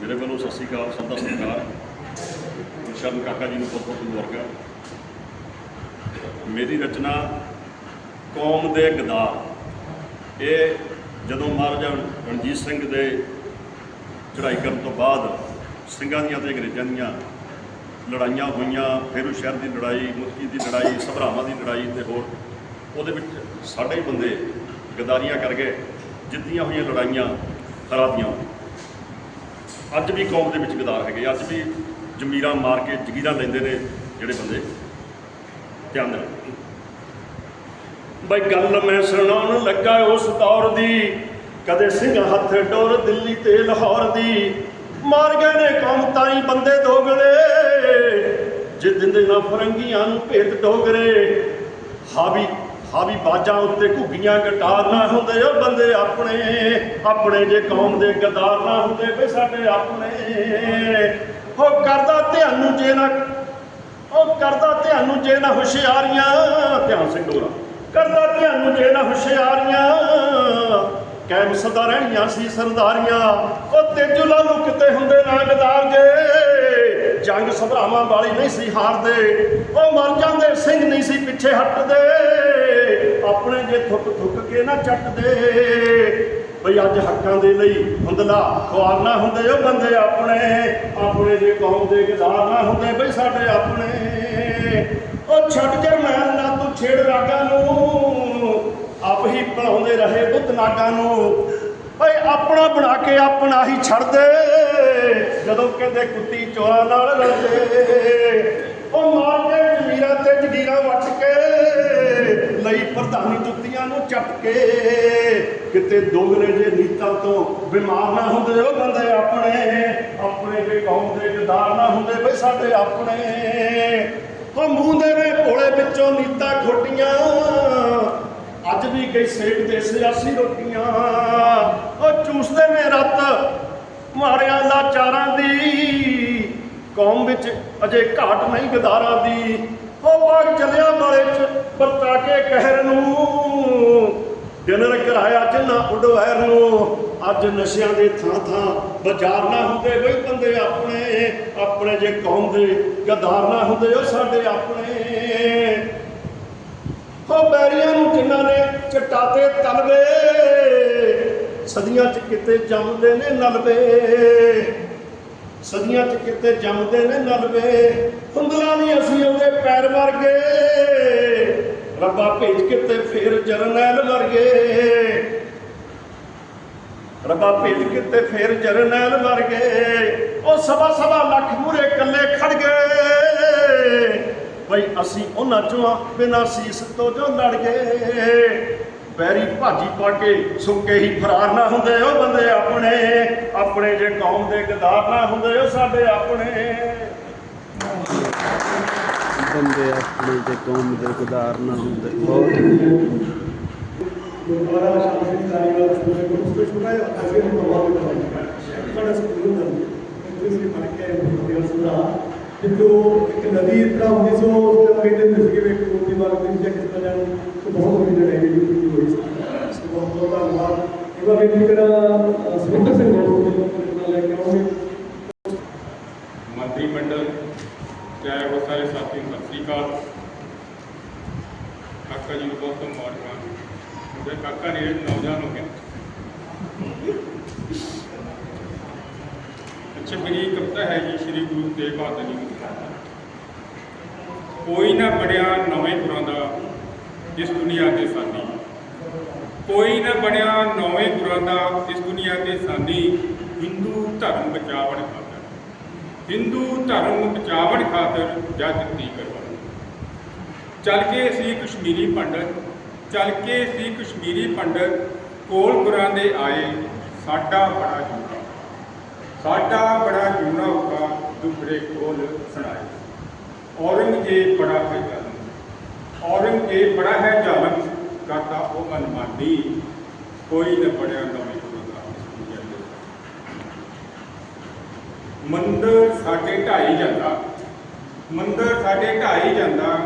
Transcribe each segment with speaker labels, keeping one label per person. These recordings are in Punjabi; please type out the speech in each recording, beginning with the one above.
Speaker 1: ਮੇਰੇ ਵੱਲੋਂ ਸਤਿ ਸ਼੍ਰੀ ਅਕਾਲ ਸਭ ਦਾ ਸਤਿਕਾਰ ਗੁਰਸ਼ਰਨ ਕਾਕਾ ਜੀ ਨੂੰ ਬਹੁਤ ਬਹੁਤ ਮੁਬਾਰਕਾਂ। ਮੇਰੀ ਰਚਨਾ, ਕੌਮ ਦੇ ਗਦਾਰ ਇਹ ਜਦੋਂ ਮਹਾਰਾਜਾ ਰਣਜੀਤ ਸਿੰਘ ਦੇ ਚੜ੍ਹਾਈ ਕਰਨ ਤੋਂ ਬਾਅਦ ਸਿੰਘਾਂ ਦੀਆਂ ਤੇ ਅੰਗਰੇਜ਼ਾਂ ਦੀਆਂ ਲੜਾਈਆਂ ਹੋਈਆਂ, ਫੇਰੂ ਸ਼ਹਿਰ ਦੀ ਲੜਾਈ ਮੁਸਕੀ ਦੀ ਲੜਾਈ, ਸਭਰਾਵਾਂ ਦੀ ਲੜਾਈ ਤੇ ਹੋਰ, ਉਹਦੇ ਵਿੱਚ ਸਾਡੇ ਹੀ ਬੰਦੇ ਗਦਾਰੀਆਂ ਕਰ ਗਏ ਜਿੱਤੀਆਂ ਹੋਈਆਂ ਲੜਾਈਆਂ ਹਰਾਤੀਆਂ ਅੱਜ ਵੀ ਕੌਮ ਦੇ ਵਿੱਚ ਗਦਾਰ ਹੈਗੇ ਅੱਜ ਵੀ ਜ਼ਮੀਰਾਂ ਮਾਰ ਕੇ ਜਗੀਰਾਂ ਲੈਂਦੇ ਨੇ ਜਿਹੜੇ ਬੰਦੇ। ਧਿਆਨ ਦੇਣ ਬਈ ਗੱਲ ਮੈਂ ਸੁਣਾਉਣ ਲੱਗਾ ਉਸ ਦੌਰ ਦੀ। ਕਦੇ ਸਿੰਘ ਹੱਥ ਡੋਰ ਦਿੱਲੀ ਤੇ ਲਾਹੌਰ ਦੀ। ਮਾਰ ਗਏ ਨੇ ਕੌਮ ਤਾਈ ਬੰਦੇ ਦੋਗਲੇ। ਜੇ ਦਿੰਦੇ ਨਾ ਫਰੰਗੀਆਂ ਨੂੰ ਭੇਤ ਡੋਗਰੇ। ਹਾਵੀ ਹਾਵੀ ਬਾਜਾਂ ਉੱਤੇ ਘੁੱਗੀਆਂ ਗਟਾਰ ਨਾ ਹੁੰਦੇ ਉਹ ਬੰਦੇ ਆਪਣੇ ਆਪਣੇ ਜੇ ਕੌਮ ਦੇ ਗਦਾਰ ਨਾ ਹੁੰਦੇ ਬਈ ਸਾਡੇ ਆਪਣੇ। ਉਹ ਕਰਦਾ ਧਿਆਨ ਜੇ ਨਾ, ਉਹ ਕਰਦਾ ਧਿਆਨ ਨੂੰ ਜੇ ਨਾ ਹੁਸ਼ਿਆਰੀਆਂ, ਧਿਆਨ ਸਿੰਘ ਡੋਰਾ। ਕਰਦਾ ਧਿਆਨ ਨੂੰ ਜੇ ਨਾ ਹੁਸ਼ਿਆਰੀਆਂ ਕੈਮ ਸਦਾ ਰਹਿਣੀਆਂ ਸੀ ਸਰਦਾਰੀਆਂ, ਉਹ ਤੇਜੂ ਲਾਲੂ ਕਿਤੇ ਹੁੰਦੇ ਨਾਗਦਾਰ ਜੇ। ਜੰਗ ਸਭਰਾਵਾਂ ਵਾਲੀ ਨਹੀਂ ਸੀ ਹਾਰਦੇ, ਉਹ ਮਰ ਜਾਂਦੇ, ਸਿੰਘ ਨਹੀਂ ਸੀ ਪਿੱਛੇ ਹਟਦੇ। ਆਪਣੇ ਜੇ ਥੁੱਕ ਥੁੱਕ ਕੇ ਨਾ ਚੱਟਦੇ। ਬਈ ਅੱਜ ਹੱਕਾਂ ਦੇ ਲਈ ਹੁੰਦਲਾ, ਖੁਆਰ ਨਾ ਹੁੰਦੇ ਉਹ ਬੰਦੇ ਆਪਣੇ। ਆਪਣੇ ਜੇ ਕੌਮ ਦੇ ਗਦਾਰ ਨਾ ਹੁੰਦੇ ਬਈ ਸਾਡੇ ਆਪਣੇ। ਉਹ ਛੱਡ ਜਰਮੈਨ ਨਾ ਤੂੰ ਛੇੜ ਰਾਗਾਂ ਨੂੰ। ਹੀ ਪੜਾਉਂਦੇ ਰਹੇ ਬੁੱਧ ਨਾਗਾਂ ਨੂੰ। ਓਏ ਆਪਣਾ ਬਣਾ ਕੇ ਆਪਣਾ ਹੀ ਛੱਡ ਦੇ। ਜਦੋਂ ਕਹਿੰਦੇ ਕੁੱਤੀ ਚੋਰਾਂ ਨਾਲ ਲੜਦੇ। ਉਹ ਮਾਰ ਜ਼ਮੀਰਾਂ ਤੇ ਜਗੀਰਾਂ ਵੱਟ ਕੇ ਲਈ ਪ੍ਰਧਾਨੀ ਜੁੱਤੀਆਂ ਨੂੰ ਚੱਟ ਕੇ। ਕਿਤੇ ਦੋਗਲੇ ਜੇ ਨੀਤਾਂ ਤੋਂ ਬਿਮਾਰ ਨਾ ਹੁੰਦੇ ਉਹ ਬੰਦੇ ਆਪਣੇ। ਆਪਣੇ ਜੇ ਕੌਮ ਦੇ ਗਦਾਰ ਨਾ ਹੁੰਦੇ ਬਈ ਸਾਡੇ ਆਪਣੇ। ਉਹ ਮੂੰਹ ਦੇ ਭੋਲੇ ਵਿੱਚੋਂ ਨੀਤਾਂ ਖੋਟੀਆਂ। ਅੱਜ ਵੀ ਕਈ ਸੇਕਦੇ ਸਿਆਸੀ ਰੋਟੀਆਂ। ਉਹ ਚੂਸਦੇ ਨੇ ਰੱਤ, ਮਾਰਿਆਂ ਦਾ ਚਾਰਾਂ ਦੀ। ਕੌਮ ਵਿੱਚ ਅਜੇ ਘਾਟ ਨਹੀਂ ਗਦਾਰਾਂ ਦੀ। ਉਹ ਬਾਗ ਚਲਿਆ ਮਾਰੇ ਚ ਵਰਤਾ ਕੇ ਕਹਿਰ ਨੂੰ। ਡਿਨਰ ਕਰਾਇਆ ਜਿੰਨਾ ਉਡਵੈਰ ਨੂੰ ਅੱਜ ਨਸ਼ਿਆਂ ਦੇ ਥਾਂ ਥਾਂ ਬਾਜ਼ਾਰ ਨਾ ਹੁੰਦੇ ਬਈ ਬੰਦੇ ਆਪਣੇ। ਆਪਣੇ ਜੇ ਕੌਮ ਦੇ ਗਦਾਰ ਨਾ ਹੁੰਦੇ ਉਹ ਸਾਡੇ ਆਪਣੇ। ਉਹ ਨੂੰ ਜਿਨ੍ਹਾਂ ਨੇ ਚਟਾਤੇ ਤਲਵੇ? ਸਦੀਆਂ ਚ ਕਿਤੇ ਜੰਮਦੇ ਨੇ ਨਲਵੇ। ਸਦੀਆਂ ਚ ਕਿਤੇ ਜੰਮਦੇ ਨੇ ਨਲਵੇ। ਹੁੰਦਲਾ ਨਹੀਂ ਅਸੀਂ ਉਹਦੇ ਪੈਰ ਵਰਗੇ। ਰੱਬਾ ਭੇਜ ਕਿਤੇ ਫੇਰ ਜਰਨੈਲ ਵਰਗੇ। ਰੱਬਾ ਭੇਜ ਕਿਤੇ ਫੇਰ ਜਰਨੈਲ ਵਰਗੇ। ਉਹ ਸਵਾ ਸਵਾ ਲੱਖ ਮੂਰੇ ਕੱਲੇ ਖੜ ਗਏ। ਬਈ ਅਸੀਂ ਉਹਨਾਂ ਚੋਂ ਬਿਨਾਂ ਸੀਸ ਤੋਂ ਜੋ ਲੜ ਗਏ। ਪੈਰੀ ਭਾਜੀ ਪਾ ਕੇ ਸੁੱਕੇ ਹੀ ਫਰਾਰ ਨਾ ਹੁੰਦੇ ਉਹ ਬੰਦੇ ਆਪਣੇ। ਆਪਣੇ ਜੇ ਕੌਮ ਦੇ ਗਦਾਰ ਨਾ ਹੁੰਦੇ ਉਹ ਸਾਡੇ ਆਪਣੇ।
Speaker 2: ਬੰਦੇ ਆਪਣੇ ਤੇ ਕੌਮ ਦੇ ਗਦਾਰ ਨਾ ਹੁੰਦੇ ਬਹੁਤ
Speaker 3: ਗੁਰਦੁਆਰਾ ਸ਼ਾਸਤਰੀ ਕਾਰੀਗਰ ਸਕੂਲ ਦੇ ਉਸ ਤੋਂ ਛੋਟਾ ਜਿਹਾ ਅਜੇ ਨੂੰ ਪ੍ਰਭਾਵਿਤ ਹੋਇਆ ਸਾਡਾ ਸਕੂਲ ਦਾ ਇੱਥੇ ਸੀ ਪੜ੍ਹ ਕੇ ਮੁੰਡਿਆਂ ਸੁਦਾ ਜਿੱਦੋਂ ਇੱਕ ਨਦੀ ਇਤਨਾ ਹੁੰਦੀ ਸੀ, ਉਹ ਉਸ ਤੇ ਕਹਿੰਦੇ ਹੁੰਦੇ ਸੀ ਕਿ ਇੱਕ ਮੂਰਤੀ ਵਗਦੀ ਜਾਂ ਕਿਸ ਤਰ੍ਹਾਂ ਜਾਣੀ, ਤੇ ਬਹੁਤ ਵੱਡੀ ਲੜਾਈ ਜਿਹੜੀ ਕੀਤੀ ਹੋਈ ਸੀ। ਇਸ ਬਹੁਤ ਬਹੁਤ ਧੰਨਵਾਦ। ਇਹ ਵਾਰ ਬੇਨਤੀ ਕਰਾਂ ਸੁਰਿੰਦਰ ਸਿੰਘ ਨੂੰ ਨਾਲ ਲੈ ਕੇ ਆਉਂਗੇ
Speaker 4: ਮੰਤਰੀ ਮੰਡਲ, ਚਾਹੇ ਉਹ ਸਾਰੇ ਸਾਥੀ, ਸਤਿ ਸ੍ਰੀ ਅਕਾਲ। ਕਾਕਾ ਜੀ ਨੂੰ ਬਹੁਤ ਬਹੁਤ ਮੁਬਾਰਕਾਂ ਉਹਦੇ ਕਾਕਾ ਨੇ ਨੌਜਵਾਨ ਹੋ ਗਏ। ਅੱਛਾ, ਮੇਰੀ ਕਵਿਤਾ ਹੈ ਜੀ, ਸ੍ਰੀ ਗੁਰੂ ਤੇਗ ਬਹਾਦਰ ਜੀ ਕੋਈ ਨਾ ਬਣਿਆ ਨਵੇਂ ਗੁਰਾਂ ਦਾ ਇਸ ਦੁਨੀਆ ਤੇ ਸਾਨੀ। ਕੋਈ ਨਾ ਬਣਿਆ ਨਵੇਂ ਗੁਰਾਂ ਦਾ ਇਸ ਦੁਨੀਆ ਤੇ ਸਾਨੀ। ਹਿੰਦੂ ਧਰਮ ਬਚਾਵਣ ਖਾਤਰ। ਹਿੰਦੂ ਧਰਮ ਬਚਾਵਣ ਖਾਤਰ ਜਦ ਦਿੱਤੀ ਕਰਵਾਈ ਚੱਲ ਕੇ ਸੀ ਕਸ਼ਮੀਰੀ ਪੰਡਤ, ਚੱਲ ਕੇ ਸੀ ਕਸ਼ਮੀਰੀ ਪੰਡਤ, ਕੋਲ ਗੁਰਾਂ ਦੇ ਆਏ ਸਾਡਾ ਬੜਾ ਜੂਨਾ। ਸਾਡਾ ਬੜਾ ਜੂਨਾ ਹੋਗਾ ਦੁਬਰੇ ਕੋਲ ਸੁਣਾਏ ਔਰੰਗਜ਼ੇਬ ਬੜਾ ਹੈ। ਜ਼ਾਲਮ ਔਰੰਗਜ਼ੇਬ ਬੜਾ ਹੈ ਜ਼ਾਲਮ ਕਰਦਾ, ਉਹ ਮਨਮਾਨੀ। ਕੋਈ ਨਾ ਪੜਿਆ ਨਵੇਂ ਮੰਦਰ ਸਾਡੇ ਢਾਈ ਜਾਂਦਾ। ਮੰਦਰ ਸਾਡੇ ਢਾਈ ਜਾਂਦਾ।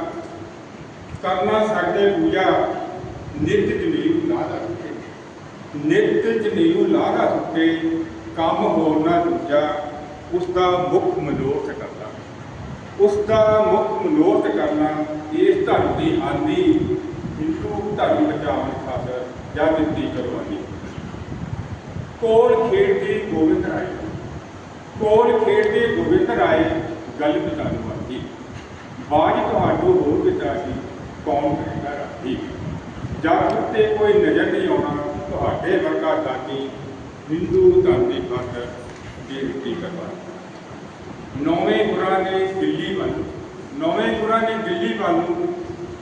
Speaker 4: ਕਰਨਾ ਸਾਡੇ ਪੂਜਾ। ਨਿਤ ਜਨੀਵ ਲਾਦਾ ਸੁੱਕੇ ਨਿਤ ਜਨੀਵ ਲਾਦਾ ਸੁੱਕੇ ਕੰਮ ਹੋਰ ਨਾ ਦੂਜਾ। ਉਸ ਦਾ ਮੁੱਖ ਮਨੋਰਥ ਉਸ ਦਾ ਮੁੱਖ ਮਨੋਰਥ ਕਰਨਾ ਇਸ ਧਰਮ ਦੀ ਆਂਦੀ, ਹਿੰਦੂ ਧਰਮ ਬਚਾਉਣ ਖਾਤਰ ਜਾਂ ਦਿੱਤੀ ਕਰਵਾਨੀ ਕੋਲ ਖੇਡਦੇ ਗੋਬਿੰਦ ਰਾਏ। ਕੋਲ ਖੇਡਦੇ ਗੋਬਿੰਦ ਰਾਏ ਗੱਲ ਬਤਾਉਣ ਵਾਲੀ। ਬਾਜ ਤੁਹਾਡੋ ਹੋ ਪਿਤਾ ਜੀ ਕੌਮ ਕਹਿੰਦਾ ਰਾਹੀ ਜਦ ਉੱਤੇ ਕੋਈ ਨਜ਼ਰ ਨਹੀਂ ਆਉਣਾ, ਤੁਹਾਡੇ ਵਰਗਾ ਦਾਨੀ ਹਿੰਦੂ ਧਰਮ ਦੀ ਖਾਤਰ ਬੇਨਤੀ ਕਰਵਾ ਨੌਵੇਂ ਗੁਰਾਂ ਨੇ ਦਿੱਲੀ ਵੱਲ ਨੌਵੇਂ ਗੁਰਾਂ ਨੇ ਦਿੱਲੀ ਵੱਲ ਨੂੰ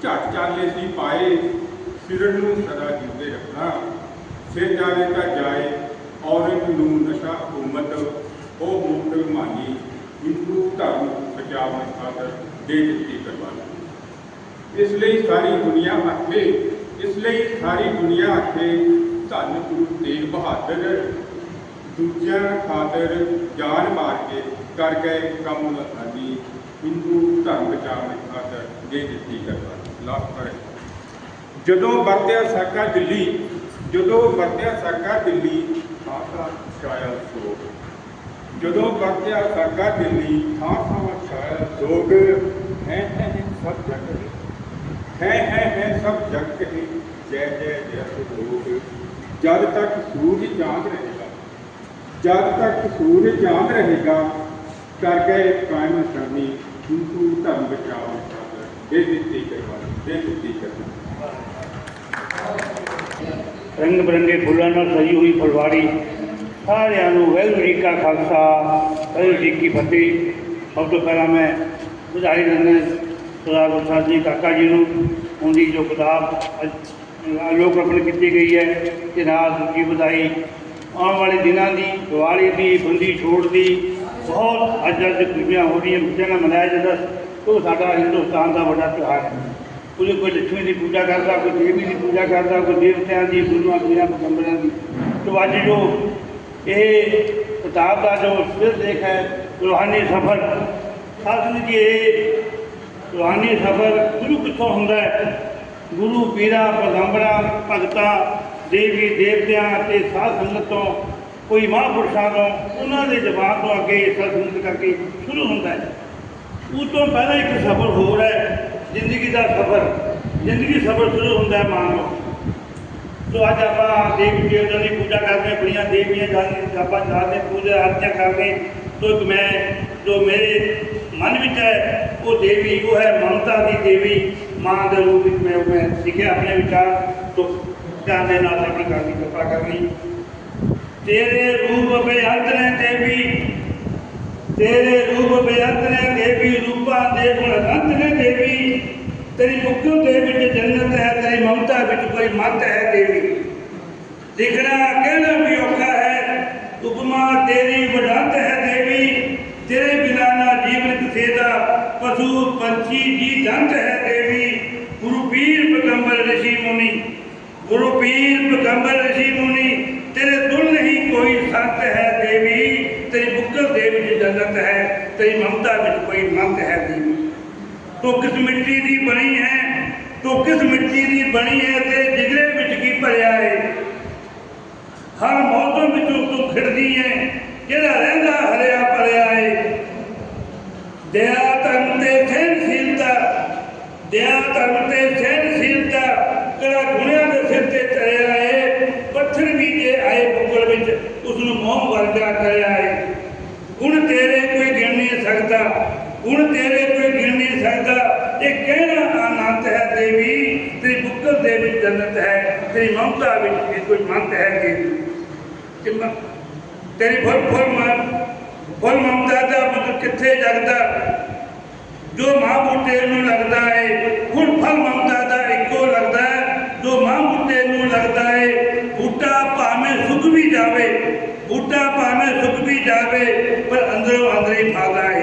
Speaker 4: ਝੱਟ ਚਾਲੇ ਸੀ ਪਾਏ, ਸਿਰਨ ਨੂੰ ਸਦਾ ਜਿਉਂਦੇ ਰੱਖਣਾ। ਸਿਰ ਜਾਵੇ ਤਾਂ ਜਾਏ ਔਰਤ ਨੂੰ ਨਸ਼ਾ ਹਕੂਮਤ ਉਹ ਮੁਕਤ ਮਾਨੀ ਹਿੰਦੂ ਧਰਮ ਬਚਾਉਣ ਖਾਤਰ ਦੇ ਦਿੱਤੀ ਕਰਵਾਈ। ਇਸ ਲਈ ਸਾਰੀ ਦੁਨੀਆ ਆਖੇ, ਇਸ ਲਈ ਸਾਰੀ ਦੁਨੀਆ ਆਖੇ, ਧੰਨ ਗੁਰੂ ਤੇਗ ਬਹਾਦਰ ਦੂਜਿਆਂ ਖਾਤਰ ਜਾਨ ਮਾਰ ਕੇ ਕਰ ਗਏ ਕੰਮ ਆਦਿ ਹਿੰਦੂ ਧਰਮ ਬਚਾਉਣ ਖਾਤਰ ਦੇ ਦਿੱਤੀ ਕਰਵਾ ਲਾਸਟ ਪਰ ਜਦੋਂ ਵਰਤਿਆ ਸਾਕਾ ਦਿੱਲੀ ਜਦੋਂ ਵਰਤਿਆ ਸਾਕਾ ਦਿੱਲੀ ਥਾਂ ਛਾਇਆ ਸੋਗ ਜਦੋਂ ਵਰਤਿਆ ਸਾਕਾ ਦਿੱਲੀ ਥਾਂ ਥਾਂ ਛਾਇਆ ਸੋਗ ਹੈ ਹੈ ਹੈ ਸਭ ਜਗ ਹੈ ਹੈ ਹੈ ਸਭ ਜਗ ਕਹੇ ਜੈ ਜੈ ਜੈ ਲੋਕ ਜਦ ਤੱਕ ਸੂਰਜ ਚਾਂਦ ਰਹੇਗਾ ਜਦ ਤੱਕ ਸੂਰਜ ਚਾਂਦ ਰਹੇਗਾ ਕਰ ਗਏ ਕਾਇਮ ਕਰਨੀ ਹਿੰਦੂ ਧਰਮ ਬਚਾਓ ਇਹ ਦਿੱਤੀ ਕਰਵਾ ਇਹ ਦਿੱਤੀ ਕਰਵਾ
Speaker 5: ਰੰਗ ਬਰੰਗੇ ਫੁੱਲਾਂ ਨਾਲ ਸਜੀ ਹੋਈ ਫੁਲਵਾੜੀ, ਸਾਰਿਆਂ ਨੂੰ ਵਾਹਿਗੁਰੂ ਜੀ ਕਾ ਖਾਲਸਾ, ਵਾਹਿਗੁਰੂ ਜੀ ਕੀ ਫਤਿਹ। ਸਭ ਤੋਂ ਪਹਿਲਾਂ ਮੈਂ ਵਧਾਈ ਦਿੰਦਾ ਸਰਦਾਰ ਗੁਰਸਾਹਿਬ ਜੀ, ਕਾਕਾ ਜੀ ਨੂੰ, ਉਹਦੀ ਜੋ ਕਿਤਾਬ ਅੱਜ ਲੋਕ ਅਰਪਣ ਕੀਤੀ ਗਈ ਹੈ, ਤੇ ਨਾਲ ਦੂਜੀ ਵਧਾਈ ਆਉਣ ਵਾਲੇ ਦਿਨਾਂ ਦੀ, ਦੀਵਾਲੀ ਦੀ, ਬੰਦੀ ਛੋੜ ਦੀ, ਬਹੁਤ ਅੱਜ ਅੱਜ ਖੁਸ਼ੀਆਂ ਹੋ ਰਹੀਆਂ ਬੱਚਿਆਂ ਨਾਲ ਮਨਾਇਆ ਜਾਂਦਾ ਉਹ ਸਾਡਾ ਹਿੰਦੁਸਤਾਨ ਦਾ ਵੱਡਾ ਤਿਉਹਾਰ ਹੈ। ਕੋਈ ਕੋਈ ਲక్ష్ਮੀ ਦੀ ਪੂਜਾ ਕਰਦਾ, ਕੋਈ ਦੇਵੀ ਦੀ ਪੂਜਾ ਕਰਦਾ, ਕੋਈ ਦੇਵਤਿਆਂ ਦੀ, ਗੁਰੂਆਂ ਪੀਰਾਂ, ਪਗੰਬਰਾਂ ਦੀ। ਤੋ ਅੱਜ ਜੋ ਇਹ ਕਿਤਾਬ ਦਾ ਜੋ ਸਿਰ ਦੇਖ ਹੈ, ਰੂਹਾਨੀ ਸਫ਼ਰ ਸਾਧਨ ਜੀ, ਇਹ ਰੂਹਾਨੀ ਸਫ਼ਰ ਗੁਰੂ ਕਿੱਥੋਂ ਹੁੰਦਾ ਹੈ? ਗੁਰੂ, ਪੀਰਾਂ, ਪਗੰਬਰਾਂ, ਭਗਤਾਂ ਦੇਵੀ ਦੇਵਤਿਆਂ ਤੇ ਸਾਧ ਸੰਗਤ ਤੋਂ, ਕੋਈ ਮਹਾਂਪੁਰਸ਼ਾਂ ਤੋਂ, ਉਹਨਾਂ ਦੇ ਜਵਾਬ ਤੋਂ ਅੱਗੇ ਇਹ ਸਾਧ ਕਰਕੇ ਸ਼ੁਰੂ ਹੁੰਦਾ ਹੈ। ਉਹ ਤੋਂ ਪਹਿਲਾਂ ਇੱਕ ਸਫ਼ਰ ਹੋਰ ਹੈ, ਜ਼ਿੰਦਗੀ ਦਾ ਸਫ਼ਰ। ਜ਼ਿੰਦਗੀ ਸਫ਼ਰ ਸ਼ੁਰੂ ਹੁੰਦਾ ਹੈ ਮਾਂ ਨੂੰ। ਸੋ ਅੱਜ ਆਪਾਂ ਦੇਵੀ ਦੇਵਤਿਆਂ ਦੀ ਪੂਜਾ ਕਰਦੇ ਹਾਂ ਬੜੀਆਂ ਦੇਵੀਆਂ ਜਾਂਦੀਆਂ ਆਪਾਂ ਜਾਂਦੇ ਪੂਜਾ ਅਰਚਨਾ ਕਰਦੇ। ਸੋ ਇੱਕ ਮੈਂ, ਜੋ ਮੇਰੇ ਮਨ ਵਿੱਚ ਹੈ, ਉਹ ਦੇਵੀ, ਉਹ ਹੈ ਮਮਤਾ ਦੀ ਦੇਵੀ। ਮਾਂ ਦੇ ਰੂਪ ਵਿੱਚ ਮੈਂ ਮੈਂ ਸਿੱਖਿਆ ਆਪਣੇ ਵਿਚਾਰ ਤੋਂ। ਧਿਆਨ ਦੇ ਨਾਲ ਆਪਣੀ ਕਰਨ ਦੀ ਕਿਰਪਾ ਕਰਨੀ ਤੇਰੇ ਰੂਪ ਬੇਅੰਤ ਨੇ ਦੇਵੀ ਤੇਰੇ ਰੂਪ ਬੇਅੰਤ ਨੇ ਦੇਵੀ ਰੂਪਾਂ ਦੇ ਗੁਣ ਅਨੰਤ ਨੇ ਦੇਵੀ ਤੇਰੀ ਮੁਕਤ ਦੇ ਵਿੱਚ ਜੰਨਤ ਹੈ, ਤੇਰੀ ਮਮਤਾ ਵਿੱਚ ਕੋਈ ਮਤ ਹੈ ਦੇਵੀ ਲਿਖਣਾ ਕਹਿਣਾ ਵੀ ਔਖਾ ਹੈ, ਉਪਮਾ ਤੇਰੀ ਵਡੰਤ ਹੈ ਦੇਵੀ ਤੇਰੇ ਬਿਨਾ ਨਾ ਜੀਵਨ ਕਿਸੇ ਦਾ ਪਸ਼ੂ, ਪੰਛੀ ਜੀ ਦੰਤ ਹੈ ਦੇਵੀ ਗੁਰੂ ਪੀਰ ਪਗੰਬਰ ਰਿਸ਼ੀ ਮੁਨੀ ਗੁਰੂ ਪੀਰ ਪਗੰਬਰ ਰਿਸ਼ੀ ਮੁਨੀ, ਤੇਰੇ ਦੁਲ ਨਹੀਂ ਕੋਈ ਸੰਤ ਹੈ ਦੇਵੀ, ਤੇਰੀ ਮੁਕਤ ਦੇ ਵਿੱਚ ਜੰਨਤ ਹੈ, ਤੇਰੀ ਮਮਤਾ ਵਿੱਚ ਕੋਈ ਮੰਤ ਹੈ ਦੇਵੀ। ਤੂੰ ਕਿਸ ਮਿੱਟੀ ਦੀ ਬਣੀ ਹੈ, ਤੂੰ ਕਿਸ ਮਿੱਟੀ ਦੀ ਬਣੀ ਹੈ ਤੇ ਜਿਗਰੇ ਵਿੱਚ ਕੀ ਭਰਿਆ ਹੈ ਹਰ ਮੌਸਮ ਵਿੱਚ ਤੂੰ ਖਿੜਦੀ ਹੈ ਜਿਹੜਾ ਰਹਿੰਦਾ ਹਰਿਆ ਭਰਿਆ ਹੈ ਦਇਆ ਧਰਮ ਤੇ ਸਹਿਨਸ਼ੀਲਤਾ ਦਇਆ ਧਰਮ ਤੇ ਸਹਿਨਸ਼ੀਲਤਾ ਕਿਹੜਾ ਗੁਣਿਆਂ ਦੇ ਸਿਰ ਤੇ ਚੜਿਆ ਹੈ ਪੱਥਰ ਵੀ ਜੇ ਆਏ ਬੁੱਕਲ ਵਿੱਚ ਉਸ ਵਰਗਾ ਕਰਿਆ ਹੈ ਗੁਣ ਤੇਰੇ ਕੋਈ ਗਿਣ ਨਹੀਂ ਸਕਦਾ ਗੁਣ ਤੇਰੇ ਕੋਈ ਗਿਣ ਨਹੀਂ ਸਕਦਾ। ਇਹ ਕਹਿਣਾ ਅਨੰਤ ਹੈ ਦੇਵੀ? ਤੇਰੀ ਬੁੱਕਲ ਦੇ ਵਿੱਚ ਜੰਨਤ ਹੈ, ਤੇਰੀ ਮਮਤਾ ਵਿੱਚ ਵੀ ਕੋਈ ਮੰਤ ਹੈ ਦੇਵੀ ਕਿ ਤੇਰੀ ਫੁੱਲ ਫੁੱਲ ਮਨ ਫੁੱਲ ਮਮਤਾ ਦਾ ਮਤਲਬ ਕਿੱਥੇ ਜਗਦਾ? ਜੋ ਮਾਂ ਬੂਟੇ ਨੂੰ ਲੱਗਦਾ ਹੈ ਫੁੱਲ ਫਲ ਮਮਤਾ ਦਾ ਇੱਕੋ ਲੱਗਦਾ ਹੈ ਜੋ ਮਾਂ ਬੂਟੇ ਨੂੰ ਲੱਗਦਾ ਹੈ ਬੂਟਾ ਭਾਵੇਂ ਸੁੱਕ ਵੀ ਜਾਵੇ ਬੂਟਾ ਭਾਵੇਂ ਸੁੱਕ ਵੀ ਜਾਵੇ ਪਰ ਅੰਦਰੋਂ ਅੰਦਰ ਹੀ ਫਲਦਾ ਹੈ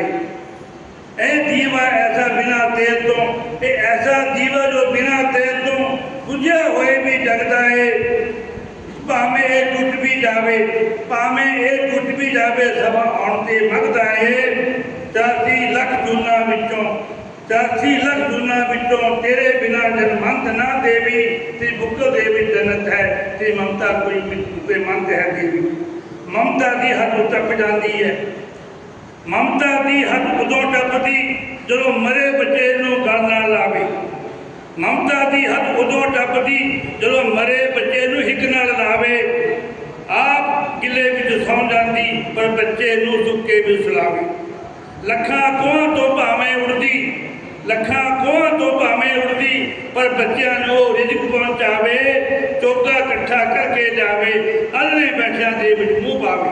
Speaker 5: ਇਹ ਦੀਵਾ ਐਸਾ ਬਿਨਾ ਤੇਲ ਤੋਂ ਐਸਾ ਦੀਵਾ ਜੋ ਬਿਨਾ ਤੇਲ ਤੋਂ ਬੁਝਿਆ ਹੋਏ ਵੀ ਜਗਦਾ ਹੈ ਭਾਵੇਂ ਇਹ ਟੁੱਟ ਵੀ ਜਾਵੇ, ਭਾਵੇਂ ਇਹ ਟੁੱਟ ਵੀ ਜਾਵੇ ਸਭਾ ਆਉਣ ਤੇ ਮੰਗਦਾ ਏ। 84 ਲੱਖ ਜੂਨਾ ਵਿੱਚੋਂ 84 ਲੱਖ ਜੂਨਾ ਵਿੱਚੋਂ ਤੇਰੇ ਬਿਨਾ ਜਨਮੰਤ ਨਾ ਦੇਵੀ, ਤੇ ਬੁੱਕਲ ਦੇ ਵਿੱਚ ਜਨਤ ਹੈ, ਤੇ ਮਮਤਾ ਕੋਈ ਮਿ- ਮੰਤ ਹੈ ਦੇਵੀ। ਮਮਤਾ ਦੀ ਹੱਦ ਟੱਪ ਜਾਂਦੀ ਹੈ ਮਮਤਾ ਦੀ ਹੱਦ ਉਦੋਂ ਟੱਪਦੀ ਜਦੋਂ ਮਰੇ ਬੱਚੇ ਨੂੰ ਗੱਲ ਨਾਲ ਲਾਵੇ। ਮਮਤਾ ਦੀ ਹੱਦ ਉਦੋਂ ਟੱਪਦੀ ਜਦੋਂ ਮਰੇ ਬੱਚੇ ਨੂੰ ਹਿੱਕ ਨਾਲ ਲਾਵੇ। ਆਪ ਕਿਲੇ ਵਿੱਚ ਸੌਂ ਜਾਂਦੀ, ਪਰ ਬੱਚੇ ਨੂੰ ਸੁੱਕੇ ਵਿੱਚ ਸੁਲਾਵੇ। ਲੱਖਾਂ ਕੋਹਾਂ ਤੋਂ ਭਾਵੇਂ ਉੜਦੀ ਲੱਖਾਂ ਕੋਹਾਂ ਤੋਂ ਭਾਵੇਂ ਉੜਦੀ ਪਰ ਬੱਚਿਆਂ ਨੂੰ ਰਿਜ਼ਕ ਪਹੁੰਚਾਵੇ ਚੋਗਾ ਇਕੱਠਾ ਕਰਕੇ ਜਾਵੇ ਅੱਲੇ ਬੈਠਿਆਂ ਦੇ ਵਿੱਚ ਮੂੰਹ ਪਾਵੇ।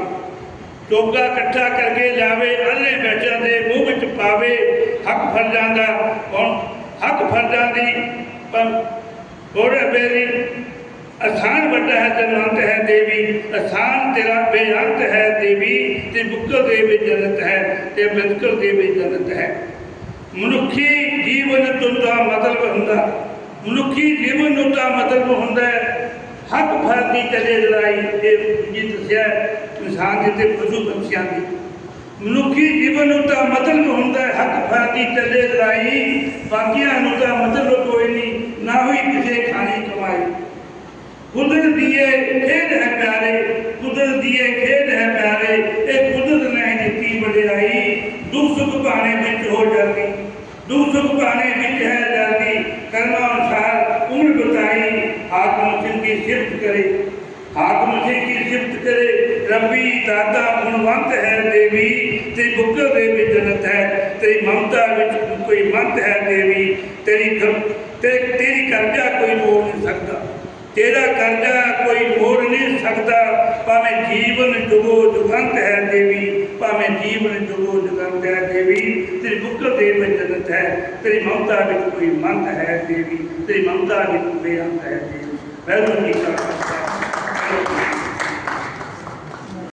Speaker 5: ਚੋਗਾ ਇਕੱਠਾ ਕਰਕੇ ਜਾਵੇ ਅੱਲੇ ਬੈਠਿਆਂ ਦੇ ਮੂੰਹ ਵਿੱਚ ਪਾਵੇ, ਹੱਕ ਫਰਜ਼ਾਂ ਦਾ, ਹੁਣ ਹੱਕ ਫਰਜ਼ਾਂ ਦੀ ਪਰ ਬੇਰੀ ਅਸਾਨ ਵੱਡਾ ਹੈ ਜਨਵੰਤ ਹੈ ਦੇਵੀ, ਅਸਾਨ ਤੇਰਾ ਬੇਅੰਤ ਹੈ ਦੇਵੀ, ਤੇ ਬੁੱਕਲ ਦੇ ਵਿੱਚ ਜਨਤ ਹੈ, ਤੇ ਅੰਬੇਦਕਰ ਦੇ ਵਿੱਚ ਜਨਤ ਹੈ। ਮਨੁੱਖੀ ਜੀਵਨ ਤੋਂ ਦਾ ਮਤਲਬ ਹੁੰਦਾ, ਮਨੁੱਖੀ ਜੀਵਨ ਨੂੰ ਦਾ ਮਤਲਬ ਹੁੰਦਾ ਹੈ। ਹੱਕ ਫਰਦੀ ਚੱਲੇ ਲੜਾਈ ਇਹ ਜੀ ਦੱਸਿਆ ਇਨਸਾਨ ਦੇ ਤੇ ਪਸ਼ੂ ਪੰਛੀਆਂ ਦੀ। ਮਨੁੱਖੀ ਜੀਵਨ ਨੂੰ ਤਾਂ ਮਤਲਬ ਹੁੰਦਾ ਹੈ ਹੱਕ ਫਰਦੀ ਚੱਲੇ ਲੜਾਈ ਬਾਕੀਆਂ ਨੂੰ ਤਾਂ ਮਤਲਬ ਕੋਈ ਨਹੀਂ, ਨਾ ਹੋਈ ਕਿਸੇ ਖਾਣੀ ਕਮਾਈ। ਕੁਦਰਤ ਦੀ ਇਹ ਖੇਡ ਹੈ ਪਿਆਰੇ, ਕੁਦਰਤ ਦੀ ਇਹ ਖੇਡ ਹੈ ਪਿਆਰੇ, ਇਹ ਕੁਦਰਤ ਨੇ ਦਿੱਤੀ ਵਡਿਆਈ। ਦੁੱਖ ਸੁੱਖ ਪਾਣੇ ਵਿੱਚ ਹੋ ਜਾਂਦੀ, ਦੁੱਖ ਸੁੱਖ ਪਾਣੇ ਵਿੱਚ ਹੈ ਜਾਂਦੀ, ਕਰਮਾਂ ਆਤਮ ਸਿੰਘ ਦੀ ਸਿਫਤ ਕਰੇ ਆਤਮ ਸਿਫਤ ਕਰੇ। ਰੱਬੀ ਦਾਤਾ ਗੁਣਵੰਤ ਹੈ ਦੇਵੀ। ਤੇ ਬੁੱਕਲ ਦੇ ਵਿੱਚ ਜਨਤ ਹੈ। ਤੇਰੀ ਮਮਤਾ ਵਿੱਚ ਕੋਈ ਮੰਤ ਹੈ ਦੇਵੀ। ਤੇਰੀ ਤੇ ਤੇਰੀ ਕਰਜ਼ਾ ਕੋਈ ਮੋੜ ਨਹੀਂ ਸਕਦਾ। ਤੇਰਾ ਕਰਜ਼ਾ ਕੋਈ ਮੋੜ ਨਹੀਂ ਸਕਦਾ। ਭਾਵੇਂ ਜੀਵਨ ਜੁਗੋ ਜੁਗੰਤ ਹੈ ਦੇਵੀ। ਭਾਵੇਂ ਜੀਵਨ ਜੁਗੋ ਜੁਗੰਤ ਹੈ ਦੇਵੀ। ਤੇਰੀ ਬੁੱਕਲ ਦੇ ਵਿੱਚ ਜਨਤ ਹੈ। ਤੇਰੀ ਮਮਤਾ ਵਿੱਚ ਕੋਈ ਮੰਤ ਹੈ ਦੇਵੀ। ਤੇਰੀ ਮਮਤਾ ਵਿੱਚ ਬੇਅੰਤ ਹੈ ਦੇਵੀ। ਵੈਰੂ ਜੀ ਕਾ